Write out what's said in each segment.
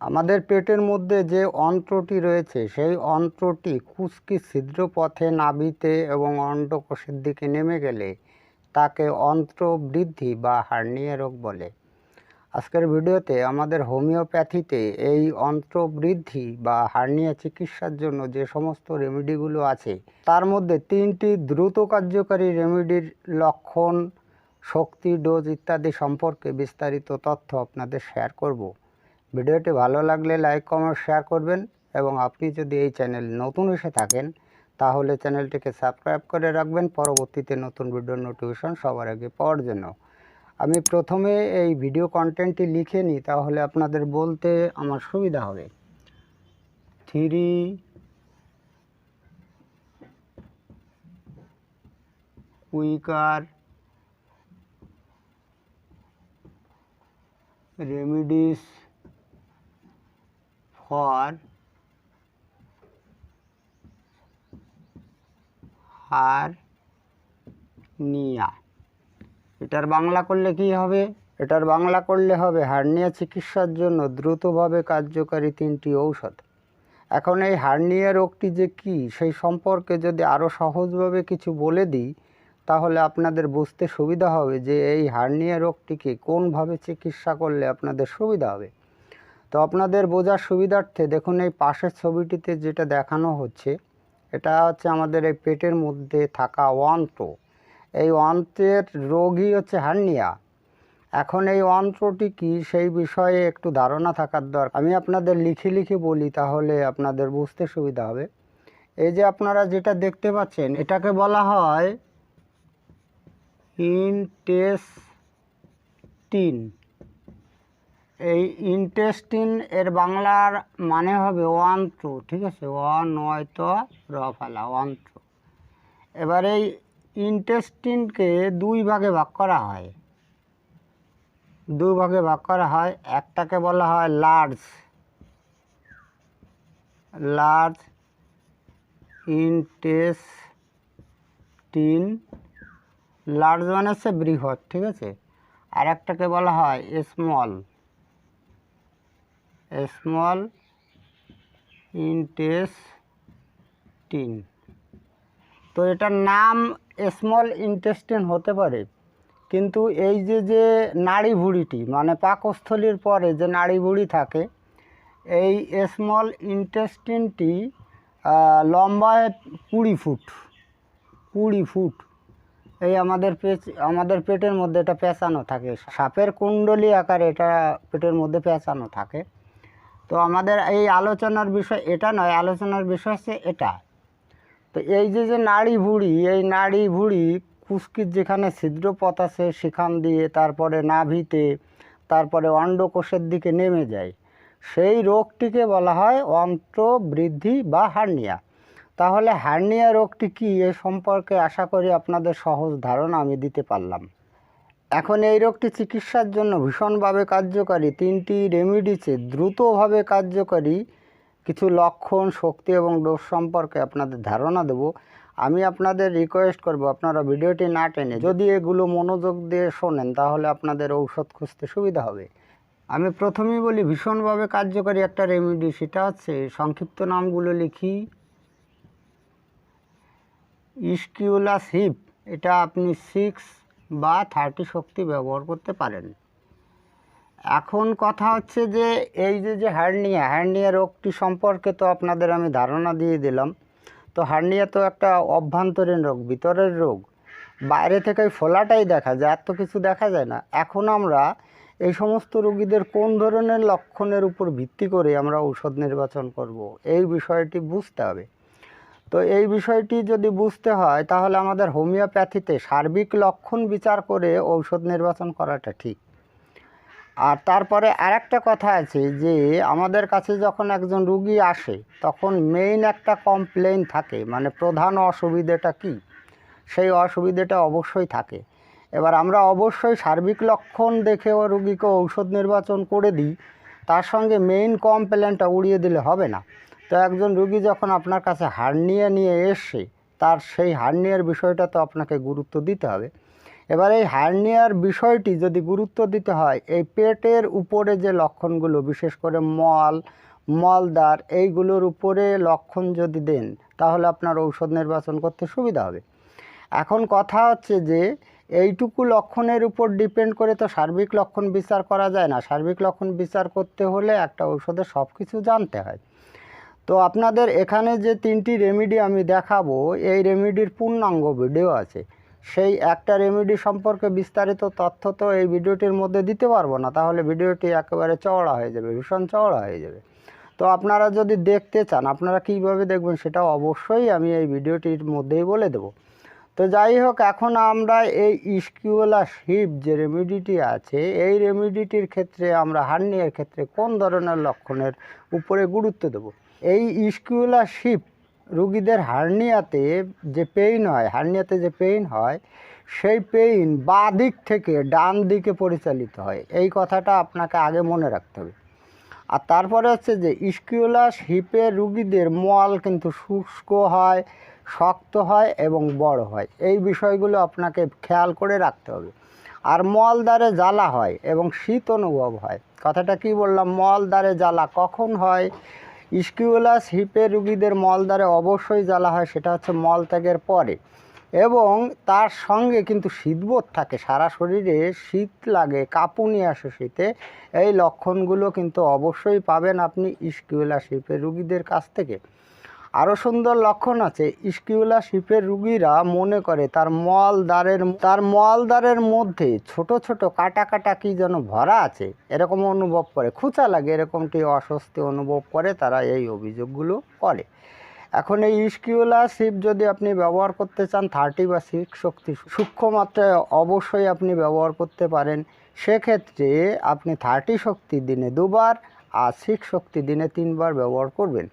আমাদের পেটের মধ্যে যে অন্ত্রটি রয়েছে, সেই অন্ত্রটি কুস্কি ছিদ্র পথে নাভিতে এবং অন্ডকোষের দিকে নেমে গেলে তাকে অন্ত্র বৃদ্ধি বা হার্নিয়া রোগ বলে। আজকের ভিডিওতে আমাদের হোমিওপ্যাথিতে এই অন্ত্র বৃদ্ধি বা হার্নিয়া চিকিৎসার জন্য যে সমস্ত রেমেডিগুলো আছে, তার মধ্যে তিনটি দ্রুত কার্যকারী রেমেডির লক্ষণ, শক্তি, ডোজ ইত্যাদি সম্পর্কে বিস্তারিত তথ্য আপনাদের শেয়ার করব। ভিডিওটি ভালো লাগলে লাইক, কমেন্ট, শেয়ার করবেন এবং আপনি যদি এই চ্যানেল নতুন এসে থাকেন, তাহলে চ্যানেলটিকে সাবস্ক্রাইব করে রাখবেন পরবর্তীতে নতুন ভিডিওর নোটিফিকেশন সবার আগে পাওয়ার জন্য। আমি প্রথমে এই ভিডিও কন্টেন্টটি লিখে নিই, তাহলে আপনাদের বলতে আমার সুবিধা হবে। Three quicker remedies for hernia. এটার বাংলা করলে কি হবে? এটার বাংলা করলে হবে হার্নিয়া চিকিৎসার জন্য দ্রুতভাবে কার্যকারী তিনটি ঔষধ। এখন এই হার্নিয়া রোগটি যে কি, সেই সম্পর্কে যদি আরও সহজভাবে কিছু বলে দিই, তাহলে আপনাদের বুঝতে সুবিধা হবে যে এই হার্নিয়া রোগটিকে কোনভাবে চিকিৎসা করলে আপনাদের সুবিধা হবে। তো আপনাদের বোঝার সুবিধার্থে দেখুন এই পাশের ছবিটিতে যেটা দেখানো হচ্ছে, এটা হচ্ছে আমাদের এই পেটের মধ্যে থাকা অন্ত্র। এই অন্ত্রের রোগই হচ্ছে হার্নিয়া। এখন এই অন্ত্রটি কি সেই বিষয়ে একটু ধারণা থাকার দরকার। আমি আপনাদের লিখে লিখে বলি, তাহলে আপনাদের বুঝতে সুবিধা হবে। এই যে আপনারা যেটা দেখতে পাচ্ছেন, এটাকে বলা হয় ইনটেস্টিন। এই ইনটেস্টিন এর বাংলার মানে হবে অন্ত্র ঠিক আছে? অ নয়, তো, র ফেলা অন্ত্র এবার এই ইনটেস্টিনকে দুই ভাগে ভাগ করা হয়। দুই ভাগে ভাগ করা হয়, একটাকে বলা হয় লার্জ লার্জ ইনটেস্টিন লার্জ মানে হচ্ছে বৃহৎ, ঠিক আছে? আর একটাকে বলা হয় স্মল স্মল ইন্টেস্টিন। তো এটার নাম স্মল ইন্টেস্টিন হতে পারে। কিন্তু এই যে যে নাড়ি ভুঁড়িটি মানে পাকস্থলীর পরে যে নাড়ি ভুঁড়ি থাকে, এই স্মল ইন্টেস্টিনটি লম্বায় কুড়ি ফুট কুড়ি ফুট। এই আমাদের পেচ, আমাদের পেটের মধ্যে এটা পেঁচানো থাকে। সাপের কুণ্ডলী আকারে এটা পেটের মধ্যে পেঁচানো থাকে। তো আমাদের এই আলোচনার বিষয় এটা নয়, আলোচনার বিষয় হচ্ছে এটা। তো এই যে যে নাড়ি ভুঁড়ি, এই নাড়ি ভুঁড়ি কুস্কির যেখানে ছিদ্রপথ আছে সেখান দিয়ে তারপরে নাভিতে, তারপরে অন্ডকোষের দিকে নেমে যায়। সেই রোগটিকে বলা হয় অন্ত্র বৃদ্ধি বা হার্নিয়া। তাহলে হার্নিয়া রোগটি কী এ সম্পর্কে আশা করি আপনাদের সহজ ধারণা আমি দিতে পারলাম। এখন এই রোগটি চিকিৎসার জন্য ভীষণভাবে কার্যকারী। তিনটি রেমিডিসে দ্রুতভাবে কার্যকারী কিছু লক্ষণ, শক্তি এবং ডোজ সম্পর্কে আপনাদের ধারণা দেব। আমি আপনাদের রিকোয়েস্ট করব, আপনারা ভিডিওটি না টেনে যদি এগুলো মনোযোগ দিয়ে শোনেন, তাহলে আপনাদের ঔষধ খুঁজতে সুবিধা হবে। আমি প্রথমেই বলি, ভীষণভাবে কার্যকারী একটা রেমিডি, সেটা হচ্ছে সংক্ষিপ্ত নামগুলো লিখি। ইস্কিউলাস হিপ, এটা আপনি সিক্স বা থার্টি শক্তি ব্যবহার করতে পারেন। এখন কথা হচ্ছে যে, এই যে যে হার্নিয়া হার্নিয়া রোগটি সম্পর্কে তো আপনাদের আমি ধারণা দিয়ে দিলাম। তো হার্নিয়া তো একটা অভ্যন্তরীণ রোগ, ভিতরের রোগ। বাইরে থেকে ওই ফোলাটাই দেখা যায়, আর তো কিছু দেখা যায় না। এখন আমরা এই সমস্ত রোগীদের কোন ধরনের লক্ষণের উপর ভিত্তি করে আমরা ঔষধ নির্বাচন করব, এই বিষয়টি বুঝতে হবে। তো এই বিষয়টি যদি বুঝতে হয়, তাহলে আমাদের হোমিওপ্যাথিতে সার্বিক লক্ষণ বিচার করে ঔষধ নির্বাচন করাটা ঠিক। আর তারপরে আরেকটা কথা আছে যে, আমাদের কাছে যখন একজন রুগী আসে, তখন মেইন একটা কমপ্লেন থাকে মানে প্রধান অসুবিধাটা কি? সেই অসুবিধাটা অবশ্যই থাকে। এবার আমরা অবশ্যই সার্বিক লক্ষণ দেখে ও রুগীকে ঔষধ নির্বাচন করে দিই, তার সঙ্গে মেইন কমপ্লেনটা উড়িয়ে দিলে হবে না। তো একজন রুগী যখন আপনার কাছে হার্নিয়া নিয়ে এসে তার সেই হার্নিয়ার বিষয়টা তো আপনাকে গুরুত্ব দিতে হবে। এবার এই হার্নিয়ার বিষয়টি যদি গুরুত্ব দিতে হয়, এই পেটের উপরে যে লক্ষণগুলো, বিশেষ করে মল মলদার এইগুলোর উপরে লক্ষণ যদি দেন, তাহলে আপনার ঔষধ নির্বাচন করতে সুবিধা হবে। এখন কথা হচ্ছে যে, এইটুকু লক্ষণের উপর ডিপেন্ড করে তো সার্বিক লক্ষণ বিচার করা যায় না। সার্বিক লক্ষণ বিচার করতে হলে একটা ঔষধের সব কিছু জানতে হয়। তো আপনাদের এখানে যে তিনটি রেমিডি আমি দেখাবো, এই রেমিডির পূর্ণাঙ্গ ভিডিও আছে। সেই একটা রেমিডি সম্পর্কে বিস্তারিত তথ্য তো এই ভিডিওটির মধ্যে দিতে পারব না, তাহলে ভিডিওটি একেবারে চওড়া হয়ে যাবে, ভীষণ চওড়া হয়ে যাবে। তো আপনারা যদি দেখতে চান, আপনারা কীভাবে দেখবেন সেটা অবশ্যই আমি এই ভিডিওটির মধ্যেই বলে দেবো। তো যাই হোক, এখন আমরা এই ইস্কিউলা শিপ যে রেমিডিটি আছে, এই রেমিডিটির ক্ষেত্রে আমরা হার্নিয়ার ক্ষেত্রে কোন ধরনের লক্ষণের উপরে গুরুত্ব দেব? এই ইস্কিউলা শিপ রুগীদের হার্নিয়াতে যে পেইন হয়, হার্নিয়াতে যে পেইন হয়, সেই পেইন বাঁ দিক থেকে ডান দিকে পরিচালিত হয়। এই কথাটা আপনাকে আগে মনে রাখতে হবে। আর তারপরে হচ্ছে যে ইস্কিউলাস হিপের রুগীদের মল কিন্তু শুষ্ক হয়, শক্ত হয় এবং বড় হয়। এই বিষয়গুলো আপনাকে খেয়াল করে রাখতে হবে। আর মল দ্বারে জ্বালা হয় এবং শীত অনুভব হয়। কথাটা কি বললাম? মল দ্বারে জ্বালা কখন হয়? ইস্কিউলাস হিপের রুগীদের মলদ্বারে অবশ্যই জ্বালা হয়, সেটা হচ্ছে মলত্যাগের পরে। এবং তার সঙ্গে কিন্তু শীতবোধ থাকে, সারা শরীরে শীত লাগে, কাঁপুনি আসে শীতে। এই লক্ষণগুলো কিন্তু অবশ্যই পাবেন আপনি স্কিউলাস হিপের রুগীদের কাছ থেকে। আরও সুন্দর লক্ষণ আছে। ইস্কিউলা শিপের রুগীরা মনে করে তার মল দ্বারের তার মল দ্বারের মধ্যে ছোট ছোট কাটা কাটা কি যেন ভরা আছে। এরকম অনুভব করে। খুঁচা লাগে এরকমটি অস্বস্তি অনুভব করে তারা এই অভিযোগগুলো করে। এখন এই ইস্কিউলা শিপ যদি আপনি ব্যবহার করতে চান, থার্টি বা সিক্স শক্তি সূক্ষ্ম মাত্রায় অবশ্যই আপনি ব্যবহার করতে পারেন। সেক্ষেত্রে আপনি থার্টি শক্তি দিনে দুবার আর সিক্স শক্তি দিনে তিনবার ব্যবহার করবেন।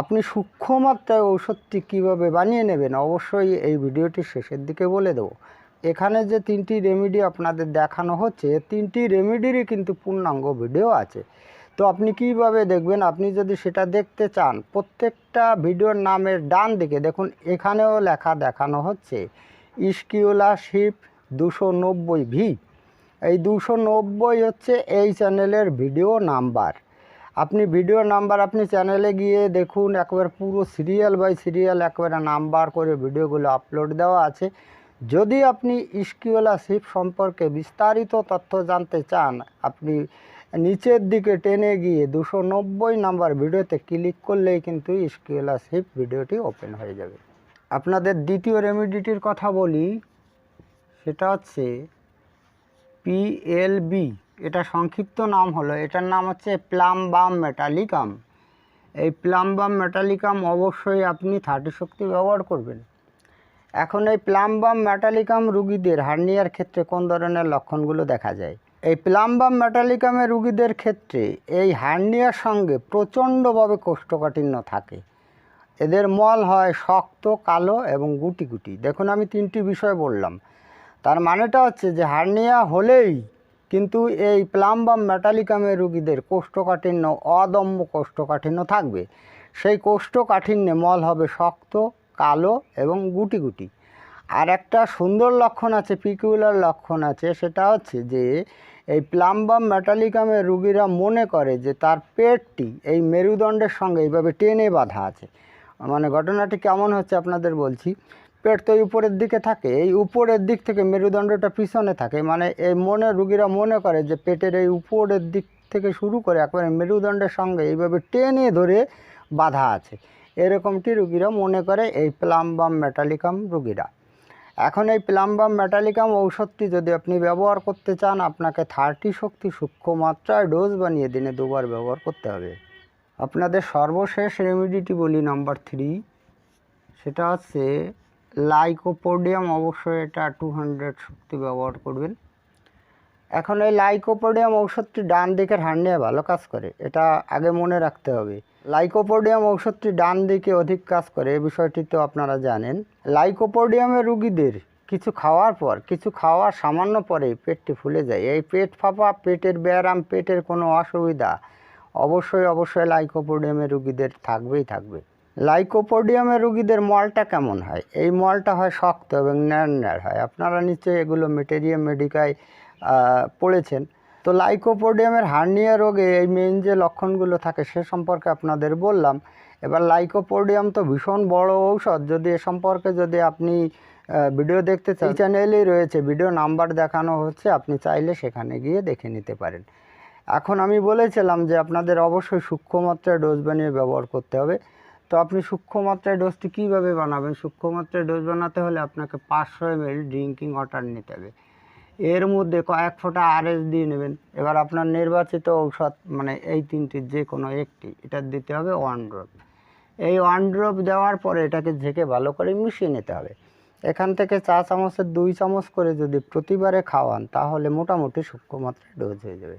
আপনি সূক্ষ্ম মাত্রায় ঔষধটি কীভাবে বানিয়ে নেবেন অবশ্যই এই ভিডিওটির শেষের দিকে বলে দেবো। এখানে যে তিনটি রেমেডি আপনাদের দেখানো হচ্ছে তিনটি রেমেডিরই কিন্তু পূর্ণাঙ্গ ভিডিও আছে। তো আপনি কীভাবে দেখবেন? আপনি যদি সেটা দেখতে চান, প্রত্যেকটা ভিডিওর নামের ডান দিকে দেখুন, এখানেও লেখা দেখানো হচ্ছে ইস্কিউলা শিপ দুশো নব্বই ভি। এই দুশো নব্বই হচ্ছে এই চ্যানেলের ভিডিও নাম্বার আপনি ভিডিও নাম্বার আপনি চ্যানেলে গিয়ে দেখুন, একবার পুরো সিরিয়াল বাই সিরিয়াল একবারে নাম্বার করে ভিডিওগুলো আপলোড দেওয়া আছে। যদি আপনি ইস্কিওলা শিপ সম্পর্কে বিস্তারিত তথ্য জানতে চান, আপনি নিচের দিকে টেনে গিয়ে দুশো নব্বই নাম্বার ভিডিওতে ক্লিক করলেই কিন্তু ইস্কিওলা শিপ ভিডিওটি ওপেন হয়ে যাবে। আপনাদের দ্বিতীয় রেমিডিটির কথা বলি, সেটা হচ্ছে পিএলবি এটা সংক্ষিপ্ত নাম হলো, এটার নাম হচ্ছে প্লাম বাম মেটালিকাম। এই প্লাম বাম মেটালিকাম অবশ্যই আপনি থার্টি শক্তি ব্যবহার করবেন। এখন এই প্লাম বাম মেটালিকাম রুগীদের হার্নিয়ার ক্ষেত্রে কোন ধরনের লক্ষণগুলো দেখা যায়? এই প্লাম বাম মেটালিকামের রুগীদের ক্ষেত্রে এই হার্নিয়ার সঙ্গে প্রচণ্ডভাবে কোষ্ঠকাঠিন্য থাকে। এদের মল হয় শক্ত, কালো এবং গুটি গুটি। দেখুন, আমি তিনটি বিষয় বললাম। তার মানেটা হচ্ছে যে হার্নিয়া হলেই কিন্তু এই প্লাম বা মেটালিকামের রুগীদের কোষ্ঠকাঠিন্য, অদম্য কোষ্ঠকাঠিন্য থাকবে। সেই কোষ্ঠকাঠিন্যে মল হবে শক্ত, কালো এবং গুটি গুটি। আর একটা সুন্দর লক্ষণ আছে পিকুলার লক্ষণ আছে, সেটা হচ্ছে যে এই প্লাম্বাম মেটালিকামের রুগীরা মনে করে যে তার পেটটি এই মেরুদণ্ডের সঙ্গে এইভাবে টেনে বাঁধা আছে। মানে ঘটনাটি কেমন হচ্ছে আপনাদের বলছি। পেট তো উপরের দিকে থাকে। এই উপরের দিক থেকে মেরুদণ্ডটা পিছনে থাকে। মানে এই মনে, রুগীরা মনে করে যে পেটের এই উপরের দিক থেকে শুরু করে একবারে মেরুদণ্ডের সঙ্গে এইভাবে টেনে ধরে বাঁধা আছে। এরকমটি রুগীরা মনে করে এই প্লাম্বাম মেটালিকাম রুগীরা। এখন এই প্লাম্বাম মেটালিকাম ঔষধটি যদি আপনি ব্যবহার করতে চান, আপনাকে থার্টি শক্তি সূক্ষ্ম মাত্রায় ডোজ বানিয়ে দিনে দুবার ব্যবহার করতে হবে। আপনাদের সর্বশেষ রেমিডিটি বলি নাম্বার থ্রি। সেটা হচ্ছে লাইকোপোডিয়াম অবশ্যই এটা টু হান্ড্রেড শক্তি ব্যবহার করবেন। এখন এই লাইকোপোডিয়াম ঔষধটি ডান দিকের হার্নিয়া ভালো কাজ করে, এটা আগে মনে রাখতে হবে। লাইকোপোডিয়াম ঔষধটি ডান দিকে অধিক কাজ করে, এ বিষয়টি তো আপনারা জানেন। লাইকোপোডিয়ামের রুগীদের কিছু খাওয়ার পর, কিছু খাওয়ার সামান্য পরেই পেটটি ফুলে যায়। এই পেট ফাঁপা, পেটের ব্যায়াম, পেটের কোনো অসুবিধা অবশ্যই অবশ্যই লাইকোপোডিয়ামের রুগীদের থাকবেই থাকবে। লাইকোপোডিয়ামের রুগীদের মলটা কেমন হয়? এই মলটা হয় শক্ত এবং ন্যাড় ন্যাড় হয়। আপনারা নিশ্চয়ই এগুলো মেটেরিয়াম মেডিকায় পড়েছেন। তো লাইকোপোডিয়ামের হার্নিয়া রোগে এই মেন যে লক্ষণগুলো থাকে সে সম্পর্কে আপনাদের বললাম। এবার লাইকোপোডিয়াম তো ভীষণ বড় ঔষধ। যদি এ সম্পর্কে যদি আপনি ভিডিও দেখতে চান চ্যানেলেই রয়েছে ভিডিও, নাম্বার দেখানো হচ্ছে, আপনি চাইলে সেখানে গিয়ে দেখে নিতে পারেন। এখন আমি বলেছিলাম যে আপনাদের অবশ্যই সূক্ষ্ম মাত্রায় ডোজ বানিয়ে ব্যবহার করতে হবে। তো আপনি সূক্ষ্ম মাত্রায় ডোজটি কীভাবে বানাবেন? সূক্ষ্ম মাত্রায় ডোজ বানাতে হলে আপনাকে পাঁচশো এম এল ড্রিঙ্কিং ওয়াটার নিতে হবে। এর মধ্যে কয়েক ফোঁটা আরএস দিয়ে নেবেন। এবার আপনার নির্বাচিত ঔষধ মানে এই তিনটির যে কোনো একটি এটা দিতে হবে ওয়ান ড্রপ এই ওয়ান ড্রপ দেওয়ার পরে এটাকে ঝেঁকে ভালো করে মিশিয়ে নিতে হবে। এখান থেকে চা চামচের দুই চামচ করে যদি প্রতিবারে খাওয়ান, তাহলে মোটামুটি সূক্ষ্ম মাত্রায় ডোজ হয়ে যাবে।